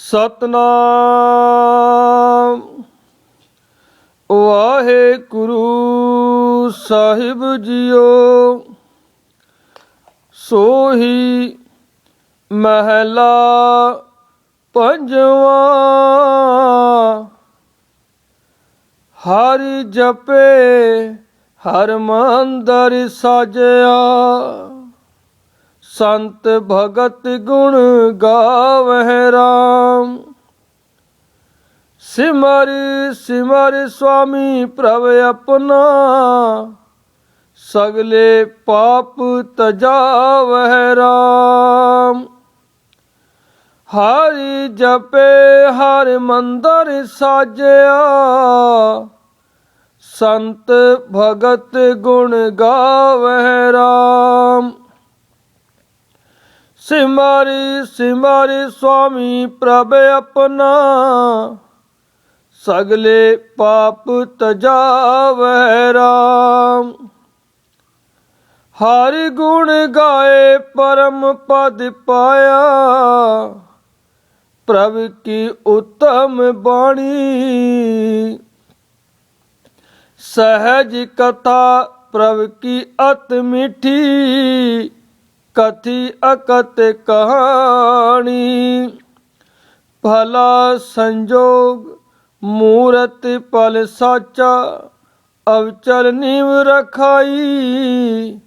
ਸਤਨਾਮ। ਵਾਹਿਗੁਰੂ ਸਾਹਿਬ ਜੀਓ ਸੋਹੀ ਮਹਿਲਾ ਪੰਜਵਾ। ਹਰਿ ਜਪੇ ਹਰ ਮੰਦਰ ਸਾਜਿਆ। ਸੰਤ ਭਗਤ ਗੁਣ ਗਾਵਹਿ ਰਾਮ। ਸਿਮਰ ਸਿਮਰ ਸੁਆਮੀ ਪ੍ਰਭ ਆਪਣਾ, ਸਗਲੇ ਪਾਪ ਤਜਾਵਹਿ ਰਾਮ। ਹਰਿ ਜਪੇ, ਹਰ ਮੰਦਰ ਸਾਜਿਆ, ਸੰਤ ਭਗਤ ਗੁਣ ਗਾਵਹਿ ਰਾਮ। ਸਿਮਰਿ ਸਿਮਰਿ ਸੁਆਮੀ ਪ੍ਰਭ ਆਪਣਾ। ਸਗਲੇ ਪਾਪ ਤਜਾਵਹਿ ਰਾਮ। ਹਰਿ ਗੁਣ ਗਾਏ ਪਰਮ ਪਦ ਪਾਇਆ। ਪ੍ਰਭ ਕੀ ਉਤਮ ਬਾਣੀ। ਸਹਿਜ ਕਥਾ ਪ੍ਰਭ ਕੀ ਅਤ ਮਿੱਠੀ। ਕਥੀ ਅਕਤ ਕਹਾਣੀ। ਭਲਾ ਸੰਜੋਗ ਮੂਰਤ ਪਲ ਸਾਚਾ, ਅਵਚਲ ਨੀਵ ਰਖਾਈ।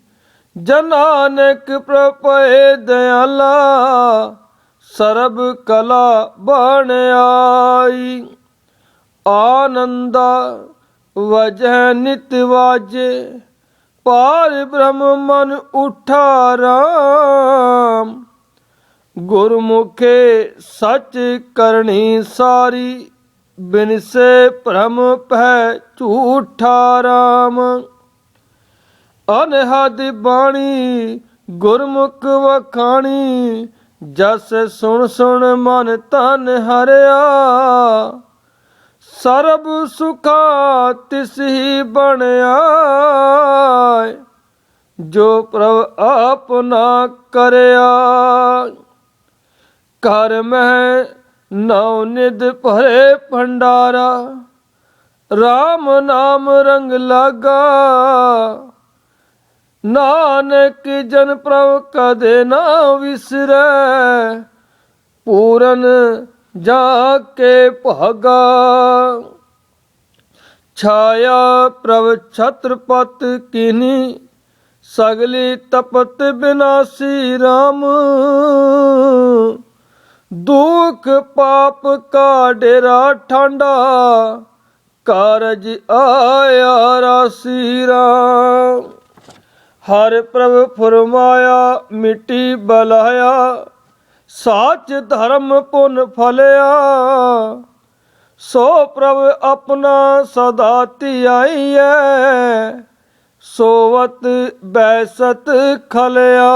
ਜਨਾਨਕ ਪ੍ਰਪਏ ਦਿਆਲਾ, ਸਰਬ ਕਲਾ ਬਣ ਆਈ। ਆਨੰਦਾ ਵਜਹ ਨਿਤ ਵਾਜੇ ਪਾਰ ਬ੍ਰਹਮ ਮਨ ਉਠਾ ਰਾਮ। ਗੁਰਮੁਖੇ ਸੱਚ ਕਰਨੀ ਸਾਰੀ, ਬਿਨਸੇ ਭ੍ਰਮ ਪਹਿ ਝੂਠਾ ਰਾਮ। ਅਨਹਦ ਬਾਣੀ, ਗੁਰਮੁਖ ਵਖਾਣੀ, ਜਸ ਸੁਣ ਸੁਣ ਮਨ ਤਨ ਹਰਿਆ। ਸਰਬ ਸੁਖਾ ਤਿਸ ਹੀ ਬਣਿਆ ਜੋ ਪ੍ਰਭ ਆਪਨਾ ਕਰਿਆ। ਕਰ ਮਹਿ ਨਉ ਨਿਦ ਭਰੇ ਭੰਡਾਰਾ RAM ਨਾਮ ਰੰਗ ਲਾਗਾ। ਨਾਨਕ ਜਨ ਪ੍ਰਭ ਕਦੇ ਨਾ ਵਿਸਰੈ, ਪੂਰਨ ਜਾ ਕੇ ਭਾਗਾ। ਛਾਇਆ ਪ੍ਰਭ ਛਤਰਪਤ ਕੀਨੀ, ਸਗਲੀ ਤਪਤ ਬਿਨਾਸੀ RAM ਦੁਖ ਪਾਪ ਕਾ ਡੇਰਾ ਠੰਡਾ, ਕਾਰਜ ਆਇਆ ਰਾਸੀ ਰਾਮ। ਹਰ ਪ੍ਰਭ ਫਰਮਾਇਆ, ਮਿੱਟੀ ਬਲਾਇਆ ਸਾਚ ਧਰਮ ਪੁਨ ਫਲਿਆ, ਸੋ ਪ੍ਰਭ ਆਪਣਾ ਸਦਾ ਧਿਆਈਐ, ਸੋਵਤ ਬੈਸਤ ਖਲਿਆ।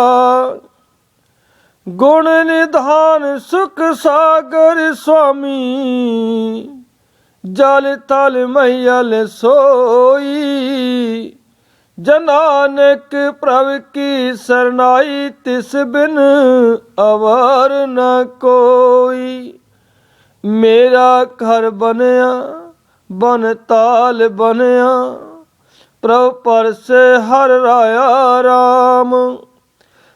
ਗੁਣ ਨਿਧਾਨ ਸੁਖ ਸਾਗਰ ਸੁਆਮੀ, ਜਲ ਤਲ ਮਈਲ ਸੋਈ ਜਨਾਨਕ ਪ੍ਰਭ ਕੀ ਸਰਨਾਈ, ਤਿਸ ਬਿਨ ਅਵਰ ਨ ਕੋਈ। ਮੇਰਾ ਘਰ ਬਨਿਆ ਬਨ ਤਾਲ ਬਨਿਆ ਪ੍ਰਭ ਪਰਸੇ ਹਰ ਰਾਇਆ RAM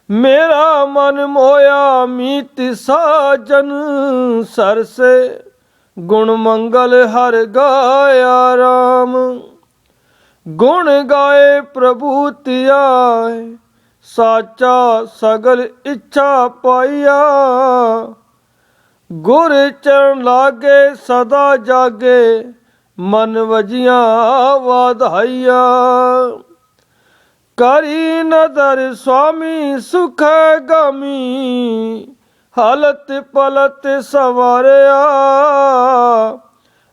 ਮੇਰਾ ਮਨ ਮੋਇਆ, ਮੀਤ ਸਾਜਨ ਸਰਸੇ, ਗੁਣ ਮੰਗਲ ਹਰ ਗਾਇਆ RAM ਗੁਣ ਗਾਏ ਪ੍ਰਭੂ ਧਿਆਏ, ਸਾਚਾ ਸਗਲ ਇੱਛਾ ਪਾਈਆ ਗੁਰ ਚਰਨ ਲਾਗੇ ਸਦਾ ਜਾਗੇ, ਮਨ ਵਜੀਆਂ ਵਾਧਾਈਆ। ਕਰੀ ਨਦਰ ਸੁਆਮੀ ਸੁਖ ਗਮੀ, ਹਲਤ ਪਲਤ ਸਵਾਰਿਆ।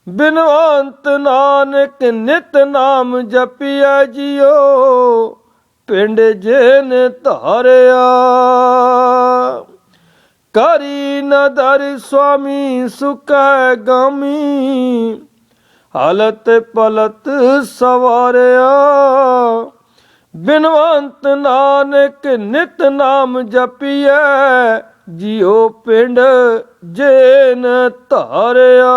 ਬਿਨਵੰਤ ਨਾਨਕ ਨਿਤ ਨਾਮ ਜਪਿਆ ਜਿਉ ਪਿੰਡ ਜੇਨ ਧਾਰਿਆ। ਕਰੀ ਨਦਰ ਸੁਆਮੀ ਸੁਖੈ ਗਮੀ, ਹਲਤ ਪਲਤ ਸਵਾਰਿਆ। ਬਿਨਵੰਤ ਨਾਨਕ ਨਿਤ ਨਾਮ ਜਪੀਐ ਜਿਉ ਪਿੰਡ ਜੇਨ ਧਾਰਿਆ।